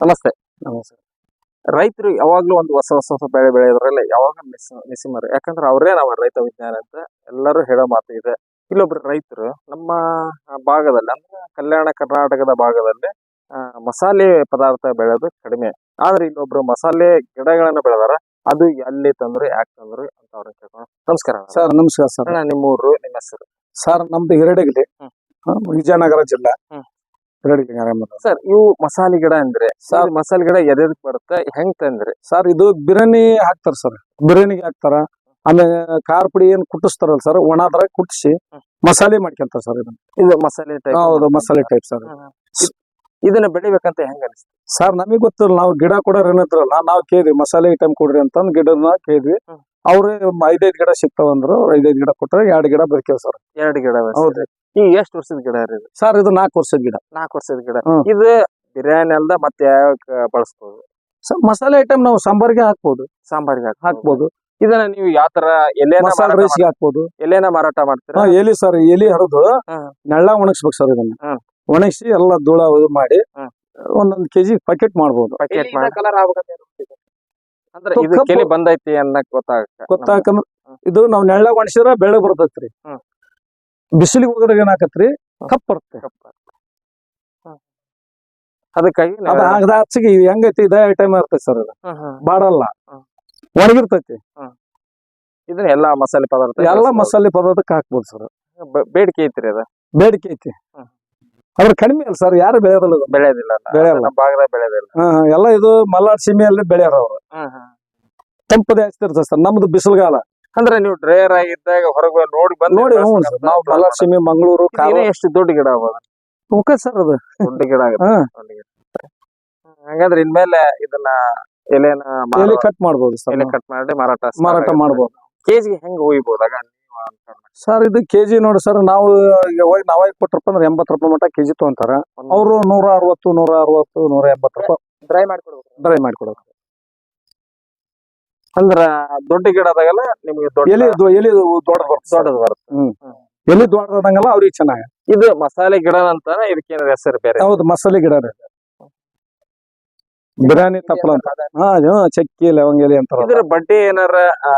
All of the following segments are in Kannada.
ನಮಸ್ತೆ ನಮಸ್ತೆ. ರೈತರು ಯಾವಾಗ್ಲೂ ಒಂದು ಹೊಸ ಹೊಸ ಹೊಸ ಬೆಳೆ ಬೆಳೆಯೋದ್ರಲ್ಲಿ ಯಾವಾಗ ಮಿಸ್ ಮಿಸಿಮರು ಯಾಕಂದ್ರೆ ಅವರೇ ನಾವು ರೈತ ವಿಜ್ಞಾನ ಅಂತ ಎಲ್ಲರೂ ಹೇಳೋ ಮಾತು ಇದೆ. ಇಲ್ಲೊಬ್ರು ರೈತರು ನಮ್ಮ ಭಾಗದಲ್ಲಿ ಅಂದ್ರೆ ಕಲ್ಯಾಣ ಕರ್ನಾಟಕದ ಭಾಗದಲ್ಲಿ ಆ, ಮಸಾಲೆ ಪದಾರ್ಥ ಬೆಳೆಯೋದು ಕಡಿಮೆ. ಆದ್ರೆ ಇಲ್ಲೊಬ್ರು ಮಸಾಲೆ ಗಿಡಗಳನ್ನ ಬೆಳೆದಾರ ಅದು ಎಲ್ಲಿ ತಂದ್ರು ಯಾಕೆ ತಂದ್ರು ಅಂತ ಅವ್ರನ್ನ ಕೇಳ್ಕೊಂಡು ನಮಸ್ಕಾರ. ಸರ್ ನಮಸ್ಕಾರ ಸರ್. ನಿಮ್ಮೂರು ನಿಮ್ಮ ಊರು ನಿಮ್ಮ ಹೆಸರು? ಸರ್ ನಮ್ದು ಹಿರಡಗಿಲಿ ವಿಜಯನಗರ ಜಿಲ್ಲಾ. ಸರ್ ಇವು ಮಸಾಲೆ ಗಿಡ ಅಂದ್ರೆ ಸರ್. ಮಸಾಲೆ ಗಿಡ ಎದೆದಕ್ ಬರುತ್ತೆ ಹೆಂಗ್ ತಂದ್ರಿ? ಸರ್ ಇದು ಬಿರಿಯಾನಿ ಹಾಕ್ತಾರ ಸರ್. ಬಿರಿಯಾನಿಗೆ ಹಾಕ್ತಾರ. ಆಮೇಲೆ ಖಾರ ಪುಡಿ ಏನ್ ಕುಟ್ಟಿಸ್ತಾರಲ್ಲ ಸರ್ ಒಣಾದ್ರ ಕುಟ್ಟಿಸಿ. ಮಸಾಲೆ ಮಾಡ್ಕೊಂತಾರ ಸರ್ ಇದನ್ನ. ಇದು ಮಸಾಲೆ ಟೈಪ್ ಹೌದು ಮಸಾಲೆ. Type sir. ಇದನ್ನ ಬೆಳಿಬೇಕಂತ ಹೆಂಗ ಅನಿಸ್ತದೆ ಸರ್ ನಮಗ್ ಗೊತ್ತಿಲ್ಲ ನಾವು ಗಿಡ ಕೊಡೋರ್ ಏನಂತಾರಲ್ಲ ನಾವು ಕೇಳಿದ್ವಿ ಮಸಾಲೆ ಐಟಮ್ ಕೊಡ್ರಿ ಅಂತಂದ್ ಗಿಡನ ಕೇಳಿದ್ವಿ. ಅವ್ರೇ ಐದೈದ್ ಗಿಡ ಸಿಗ್ತಾವ ಅಂದ್ರು ಐದೈದ್ ಗಿಡ ಕೊಟ್ರೆ ಎರಡ್ ಗಿಡ ಬರ್ಕೇವ್ ಸರ್. ಎರಡು ಗಿಡ ಬೆಳ್ಸಿದ್ರಿ. ಈಗ ಎಷ್ಟು ವರ್ಷದ ಗಿಡ ರೀ ಇದು? ಸರ್ ಇದು ನಾಲ್ಕು ವರ್ಷದ ಗಿಡ. ನಾಲ್ಕು ವರ್ಷದ ಗಿಡ. ಹ್ಮ್. ಇದು ಬಿರಿಯಾನಿ ಅಲ್ದ ಮತ್ತೆ ಯಾವ ಬಳಸ್ಬೋದು? ಸ- ಮಸಾಲೆ ಐಟಮ್ ನಾವು ಸಾಂಬಾರ್ಗೆ ಹಾಕ್ಬೋದು. ಸಾಂಬಾರ್ಗೆ ಹಾಕ್ಬೋದು. ಹಾಕ್ಬೋದು. ಇದನ್ನ ನೀವು ಯಾವ ತರ ಎಲೆನ ಮಸಾಲೆ ಮಾರಾಟ ರೈಸ್ಗೆ ಹಾಕ್ಬೋದು. ಮಾಡ್- ಎಲೆನ ಮಾರಾಟ ಮಾಡ್ತೀರಾ? ಹಾ ಎಲಿ ಸರ್ ಎಲಿ ಹರಿದು. ನೆಳ್ಳ ಒಣಗಿಸ್ಬೇಕು ಸರ್ ಇದನ್ನ. ಒಣಗಿಸಿ ಎಲ್ಲ ಧೂಳ ಇದು ಮಾಡಿ ಒಂದೊಂದು ಒಂದೊಂದ್ ಕೆಜಿ ಪ್ಯಾಕೆಟ್ ಮಾಡ್ಬೋದು. ಪ್ಯಾಕೆಟ್ ಮಾಡಿ. ಅಂದ್ರೆ ಕಪ್ಪು- ಇದು ಕೆಲಿ ಬಂದೈತಿ ಅನ್ನಕ್ ಗೊತ್ತಾಗ ಗೊತ್ತಾಕಂದ್ರ ಇದು ನಾವ್ ನೆಳ್ಳ ಒಣಸಿದ್ರ ಬೆಳೆ ಬರ್ತೈತ್ರಿ. ಹ್ಮ್. ಬಿಸಿಲಿಗೆ ಹೋದಾಗ ಏನಾಕತ್ರಿ. ಕಪ್ ಬರುತ್ತೆ ಅದಕ್ಕಾಗಿ ಅದ ಹಚ್ಚಿಗೆ ಹೆಂಗೈತಿ ಇದೇ ಐಟಮ್ ಇರ್ತೈತಿ ಸರ್ ಇದು. ಬಾಡಲ್ಲ. ಒಣಗಿರ್ತೈತಿ ಇದನ್ನ ಎಲ್ಲಾ ಮಸಾಲೆ ಪದಾರ್ಥ ಎಲ್ಲ. ಮಸಾಲೆ ಪದಾರ್ಥಕ್ಕೆ ಹಾಕ್ಬೋದು ಸರ್ ಬೇಡಿಕೆ ಐತ್ರಿ ಅದ ಬೇಡಿಕೆ ಐತಿ. ಅದ್ರ ಕಡಿಮೆ ಅಲ್ಲ ಸರ್ ಯಾರು ಬೆಳೆಯೋದಿಲ್ಲ. ಬೆಳೆಯೋದಿಲ್ಲ. ಬೆಳೆಯಲ್ಲ. ಭಾಗದಾಗ ಬೆಳೆಯೋದಿಲ್ಲ ಎಲ್ಲ ಇದು ಮಲ್ನಾಡ್ ಸೀಮೆಯಲ್ಲಿ ಬೆಳೆಯಾರ ಅವ್ರು. ತಂಪು ಜಾಸ್ತಿ ಇರ್ತದೆ ಸರ್ ನಮ್ದು ಬಿಸಿಲುಗಾಲ ಅಂದ್ರೆ ನೀವು ಡ್ರೈವರ್ ಆಗಿದ್ದಾಗ ಹೊರಗೆ ನೋಡಿ ಬಂದು ನೋಡಿ ಹ್ಞೂ ಸರ್. ನಾವು ಕಲಾಸಿಮಿ ಮಂಗಳೂರು ಎಷ್ಟು ದೊಡ್ಡ ಗಿಡ ಓಕೆ ಸರ್ ಅದು. ದೊಡ್ಡ ಗಿಡ ಆಗುತ್ತೆ. ಹಾ. ದೊಡ್ಡ ಗಿಡ. ಹಂಗಂದ್ರೆ ಇನ್ಮೇಲೆ ಇದನ್ನ ಎಲೆನ ಎಲೆ ಕಟ್ ಮಾಡ್ಬೋದು ಸರ್ ಎಲೆ ಕಟ್ ಮಾಡಿ ಮಾರಾಟ ಮಾರಾಟ ಮಾಡ್ಬೋದು. ಕೆಜಿಗೆ ಹೆಂಗ್ ಒಯ್ಬೋದಾಗ ನೀವು ಅನ್ಕೊಂಡ್ ಮಾಡಿ. ಸರ್ ಇದು ಕೆಜಿ ನೋಡಿ ಸರ್ ನಾವು ಈಗ ಹೋಗಿ ನಾವಾಗಿ ಕೊಟ್ರಪ್ಪ ಅಂದ್ರೆ ಎಂಬತ್ತು ರೂಪಾಯಿ ಮಟ್ಟ ಕೆಜಿ ತಗೊಂತಾರ. ಒಂದು ಅವರು ನೂರ ಅರವತ್ತು ನೂರ ಅರವತ್ತು ನೂರ ಎಂಬತ್ತು ರೂಪಾಯಿ. ಡ್ರೈ ಮಾಡ್ಕೊಡ್ಬೇಕು. ಡ್ರೈ ಮಾಡಿಕೊಡೋದು ಅಂದ್ರ ದೊಡ್ಡ ಗಿಡದಾಗೆಲ್ಲ ನಿಮ್ಗೆ ದೊಡ್ಡ ಎಲ್ಲಿ ದೊ- ಎಲಿ ದೊಡ್ಡ ದೊಡ್ಡದು ಬರುತ್ತೆ ಎಲಿ ದೊಡ್ಡದಂಗಲ್ಲ ಅವ್ರಿಗೆ ಚೆನ್ನಾಗಿ ಇದು ಮಸಾಲೆ ಗಿಡ ಅಂತಾನೆ ಇದಕ್ಕೆ ಹೆಸರು ಬೇರೆ? ಹೌದು ಮಸಾಲೆ ಗಿಡ ರೀ. ಬಿರಿಯಾನಿ ತಪ್ಪಲ ಅಂತ. ಹಾ ಚಕ್ಕಿ ಲವಂಗ ಎಲೆ ಅಂತಾರ ಇದ್ರ ಬಡ್ಡಿ ಏನಾರ ಆ,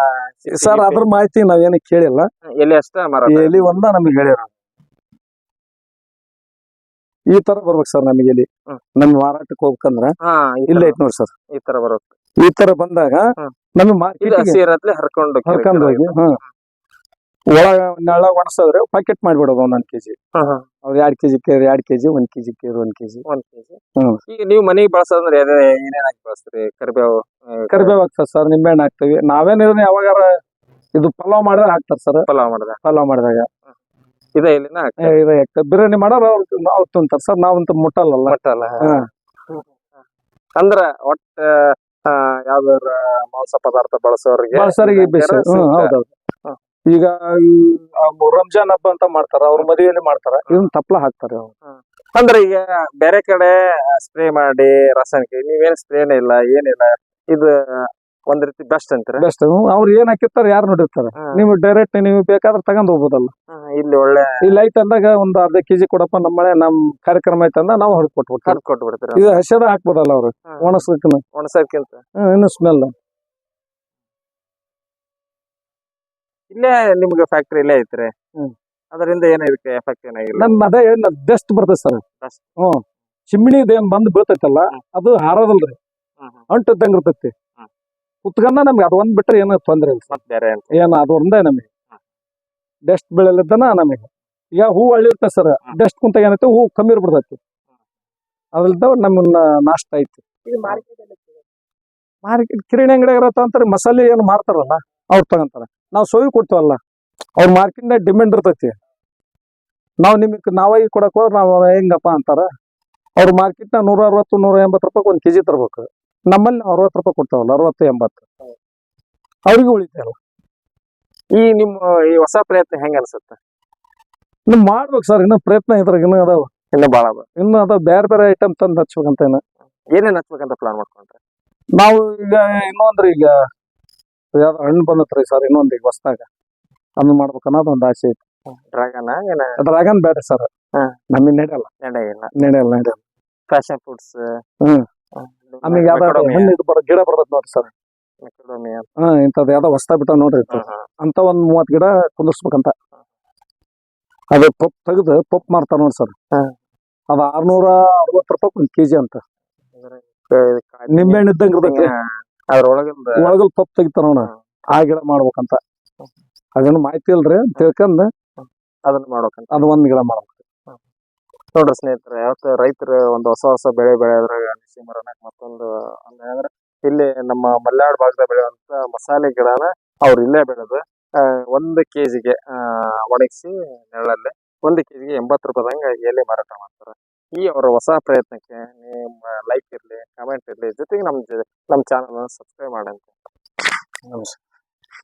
ಸರ್ ಅದ್ರ ಮಾಹಿತಿ ನಾವೇನು ಕೇಳಿಲ್ಲ. ಎಲ್ಲಿ ಅಷ್ಟೇ ಎಲ್ಲಿ ಎಲಿ ಒಂದ ನಮ್ಗೆ ಹೇಳಿರ ಈ ತರ ಬರ್ಬೇಕು ಸರ್ ನಮಗೆ ಎಲಿ. ಹ್ಮ್. ನಮ್ ಮಾರಾಟಕ್ಕೆ ಹೋಗ್ಬೇಕಂದ್ರ ಹಾ ಈ ಇಲ್ಲ ಐತ್ ನೋಡಿ ಸರ್. ಈ ತರ ಬರುತ್ತೆ. ಈ ತರ ಬಂದಾಗ ಹ್ಮ್. ನಮಗೆ ಇದು ಮಾರ್ಕೆಟ್ ಹಸಿ ಇರತ್ಲೆ ಹರ್ಕೊಂಡು ಹರ್ಕೊಂಡ್ ಹೋಗಿ ಹ್ಮ್. ಒಳಗ ನೆಳ ಒಣಸಿದ್ರೆ ಪ್ಯಾಕೆಟ್ ಮಾಡ್ಬಿಡೋದು ಒಂದೊಂದ್ ಕೆಜಿ. ಅವ್ರು ಎರಡ್ ಕೆಜಿ ಕೇರ್ ಎರಡ್ ಕೆಜಿ ಒಂದ್ ಕೆಜಿ ಕೇರ್ ಒಂದ್ ಕೆಜಿ. ಒಂದ್ ಕೆಜಿ. ಹ್ಮ್. ಈಗ ನೀವು ಮನೆಗೆ ಬಳಸೋದಂದ್ರೆ ಏನೇನ್ ಹಾಕಿ ಬಳಸ್ತೀರಿ? ಕರಿಬೇವು ಕರಿಬೇವು ಹಾಕ್ತಾರ ಸರ್ ನಿಂಬೆಹಣ್ಣು ಹಾಕ್ತಿವಿ. ನಾವೇನಿದ್ರೆ ಯಾವಾಗಾರ ಇದು ಪಲಾವ್ ಮಾಡಿದ್ರೆ ಹಾಕ್ತಾರ ಸರ್. ಪಲಾವ್ ಮಾಡಿದ ಪಲಾವ್ ಮಾಡಿದಾಗ. ಇದ ಇಲ್ಲಿನ ಹಾಕ್ತಾರೆ. ಏ, ಬಿರಿಯಾನಿ ಮಾಡೋರು ಅವ್ರು ಅವ್ರು ತಿಂತಾರ ಸರ್. ನಾವಂತ ಮುಟ್ಟಲ್ಲ. ಮುಟ್ಟಲ್ಲ. ಅಂದ್ರ ಒಟ್ಟ ಯಾವ್ದಾರ ಮಾಂಸ ಪದಾರ್ಥ ಬಳಸೋರಿಗೆ ಬಳಸರಿಗೆ ಇದು ಹ್ಮ್ ಹೌದೌದು. ಈಗ ಈ, ರಂಜಾನ್ ಹಬ್ಬ ಅಂತ ಮಾಡ್ತಾರ ಅವ್ರ ಮದುವೆಯಲ್ಲಿ ಮಾಡ್ತಾರ? ಇದನ್ನ ತಪ್ಪಲ ಹಾಕ್ತಾರೆ ಅವ್ರು. ಅಂದ್ರೆ ಈಗ ಬೇರೆ ಕಡೆ ಸ್ಪ್ರೇ ಮಾಡಿ ರಾಸಾಯನಿಕ ನೀವೇನ್ ಸ್ಪ್ರೇನೇ ಇಲ್ಲ ಏನಿಲ್ಲ ಇದು ಒಂದ್ ರೀತಿ ಬೆಸ್ಟ್ ಅಂತಾರೆ? ಬೆಸ್ಟ್ ಅವ್ರು ಏನ್ ಹಾಕಿರ್ತಾರೆ ಯಾರು ನೋಡಿರ್ತಾರೆ? ನೀವು ಡೈರೆಕ್ಟ್ ನೀವು ಬೇಕಾದ್ರೆ ತಗೊಂಡ್ ಹೋಗ್ಬೋದಲ್ಲ. ಇಲ್ಲಿ ಒಳ್ಳೆ ಇಲ್ಲಿ ಐತ್ ಅಂದಾಗ ಒಂದ್ ಅರ್ಧ ಕೆಜಿ ಕೊಡಪ್ಪ ನಮ್ಮ ಮಳೆ ನಮ್ ಕಾರ್ಯಕ್ರಮ ಐತೆ ಅಂದ ನಾವು ಹೊರಗೆ ಕೊಟ್ಬಿಡ್ತೀವಿ. ಕರ್ದ್ ಇದು ಹಸಿದ ಹಾಕ್ಬೋದಲ್ಲ ಅವ್ರು? ಒಣಸಕ್ಕಿನ ಒಣಸಕ್ಕಿಂತ ಇನ್ನು ಸ್ಮೆಲ್ ಇಲ್ಲೇ ನಿಮ್ಗೆ ಫ್ಯಾಕ್ಟ್ರಿ ಇಲ್ಲೇ ಐತ್ರಿ? ಹ್ಮ್. ಅದರಿಂದ ಏನ ಇದಕ್ಕೆ ಎಫೆಕ್ಟ್ ಏನಾಗಿಲ್ಲ ನಮ್ ಅದೇ ಬೆಸ್ಟ್ ಬರ್ತದೆ ಸರ್. ಹ್ಮ್. ಚಿಮ್ಮಿಣಿದ ಏನ್ ಬಂದ್ ಬೀಳ್ತೈತಲ್ಲ ಹ್ಮ್. ಅದು ಹಾರೋದಲ್ರಿ. ಹ್ಮ್, ಇರ್ತೈತಿ. ಹ್ಮ್. ನಮ್ಗೆ ಅದು ಒಂದ್ ಬಿಟ್ರೆ ಏನು ತೊಂದ್ರೆ ಇಲ್ಲ ಮತ್ ಬೇರೆ ಅಂತ ಏನು ಅದು ಒಂದೇ ನಮಗೆ. ಡೆಸ್ಟ್ ಬೆಳೆಲಿದ್ದನ ನಮಗೆ. ಈಗ ಹೂ ಅಳ್ಳಿರ್ತದೆ ಸರ್ ಡಸ್ಟ್ ಕುಂತ ಏನೈತೆ ಹೂ ಕಮ್ಮಿ ಇರ್ಬಿಡ್ತೈತಿ. ಅದ್ರಲ್ಲಿದ್ದ ನಮ್ಮನ್ನ ನಾಷ್ಟ ಐತಿ ಮಾರ್ಕೆಟ್ ಕಿರಣಿ ಅಂಗಡಿಯಾಗ ತಗೊಂತಾರೆ ಮಸಾಲೆ ಏನು ಮಾರ್ತಾರಲ್ಲ ಅವ್ರು ತಗೊಂತಾರ. ನಾವು ಸೋವಿ ಕೊಡ್ತೀವಲ್ಲ ಅವ್ರ ಮಾರ್ಕೆಟ್ನಾಗ ಡಿಮ್ಯಾಂಡ್ ಇರ್ತೈತಿ. ನಾವು ನಿಮಗೆ ನಾವಾಗಿ ಕೊಡಕ್ ಹೋದ್ರೆ ನಾವು ಹೆಂಗಪ್ಪ ಅಂತಾರ ಅವ್ರ ಮಾರ್ಕೆಟ್ನ ನೂರ ಅರವತ್ತು ನೂರ ಎಂಬತ್ತು ರೂಪಾಯಿ ಒಂದು ಕೆಜಿ ತರ್ಬೇಕು. ನಮ್ಮಲ್ಲಿ ನಾವು ಅರವತ್ತು ರೂಪಾಯಿ ಕೊಡ್ತಾವಲ್ಲ ಅರವತ್ತು ಎಂಬತ್ತು. ಅವ್ರಿಗೆ ಉಳಿತಾಯಲ್ಲ. ಈ ನಿಮ್ಮ ಈ ಹೊಸ ಪ್ರಯತ್ನ ಹೆಂಗ ಅನ್ಸುತ್ತೆ? ಇನ್ನು ಮಾಡ್ಬೇಕು ಸರ್ ಇನ್ನೂ ಪ್ರಯತ್ನ ಇದ್ರಾಗ ಇನ್ನೂ ಅದಾವ. ಇನ್ನು ಬಾಳ ಅದ. ಇನ್ನು ಅದಾವ ಬೇರೆ ಬೇರೆ ಐಟಮ್ ತಂದು ಹಚ್ಬೇಕಂತ ಏನ ಏನೇನ್ ಹಚ್ಬೇಕಂತ ಪ್ಲಾನ್ ಮಾಡ್ಕೊಂಡ್ರೆ? ನಾವು ಈಗ ಇನ್ನೊಂದ್ರಿ ಈಗ ಯಾವ್ದು ಹಣ್ಣು ಬಂದತ್ರಿ ಸರ್ ಇನ್ನೊಂದು ಈಗ ಹೊಸ್ದಾಗ. ಅದನ್ನ ಮಾಡ್ಬೇಕು ಅನ್ನೋದು ಒಂದು ಆಸೆ ಐತಿ. ಡ್ರ್ಯಾಗನ್ ಏನ? ಡ್ರ್ಯಾಗನ್ ಬೇಡ ಸರ್. ಹಾ. ನಮಗೆ ನಡೆಯಲ್ಲ. ನಡೆಯಿಲ್ಲ ನಡೆಯಲ್ಲ ನಡೆಯಲ್ಲ. ಫ್ಯಾಷನ್ ಫ್ರೂಟ್ಸ್ ಹ್ಮ್. ಆಮೇಲೆ ಯಾವ್ದಾದ್ರು. ಹಣ್ಣು ಇದು ಬರೋ ಗಿಡ ಬರ್ತದೆ ನೋಡ್ರಿ ಸರ್. ಹಾ ಇಂಥದ್ದು ಯಾವ್ದೋ ಹೊಸ್ತಾ ಬಿಟ್ಟ ನೋಡ್ರಿ. ಅಂತ ಒಂದ್ ಮೂವತ್ ಗಿಡ ಕುಂದಿರ್ಸ್ಬೇಕಂತ. ಅದು ಪಪ್ ತೆಗೆದು ಪಪ್ ಮಾರ್ತಾರ ನೋಡಿ ಸರ್. ಅದ ಆರ್ನೂರ ಅರವತ್ತು ರೂಪಾಯಿ ಒಂದ್ ಕೆಜಿ ಅಂತ. ನಿಂಬೆಹಣ್ಣು ಇದ್ದಂಗ ಇರ್ತೈತಿ ಒಳಗಲ್ ಪಪ್ ತೆಗಿತಾರ ನೋಡ. ಆ ಗಿಡ ಮಾಡ್ಬೇಕಂತ. ಅದೇನು ಮಾಹಿತಿ ಇಲ್ರಿ ತಿಳ್ಕೊಂಡ್ ಅದನ್ನ ಮಾಡ್ಬೇಕಂತ. ಅದ್ ಒಂದ್ ಗಿಡ ಮಾಡ್ಬೇಕು. ನೋಡ್ರಿ ಸ್ನೇಹಿತರೆ ಯಾವತ್ತ ರೈತರು ಒಂದು ಹೊಸ ಹೊಸ ಬೆಳೆ ಬೆಳೆ ಅದ್ರಾಗ ಮರನಾಗ ಮತ್ತೊಂದು ಅಂದ್ರೆ ಇಲ್ಲಿ ನಮ್ಮ ಮಲೆನಾಡು ಭಾಗದಾಗ ಬೆಳೆಯುವಂತ ಮಸಾಲೆ ಗಿಡನ ಅವ್ರು ಇಲ್ಲೇ ಬೆಳೆದು ಒಂದು ಕೆಜಿಗೆ ಒಣಗಿಸಿ ನೆರಳಲ್ಲಿ ಒಂದು ಕೆಜಿಗೆ ಎಂಬತ್ತು ರೂಪಾಯಿದಂಗ ಎಲೆ ಮಾರಾಟ ಮಾಡ್ತಾರೆ. ಈ ಅವರ ಹೊಸ ಪ್ರಯತ್ನಕ್ಕೆ ನಿಮ್ಮ ಲೈಕ್ ಇರಲಿ ಕಮೆಂಟ್ ಇರಲಿ, ಜೊತೆಗೆ ನಮ್ಮ ನಮ್ಮ ಚಾನಲ್ ಸಬ್ಸ್ಕ್ರೈಬ್ ಮಾಡಂತ ನಮಸ್ಕಾರ.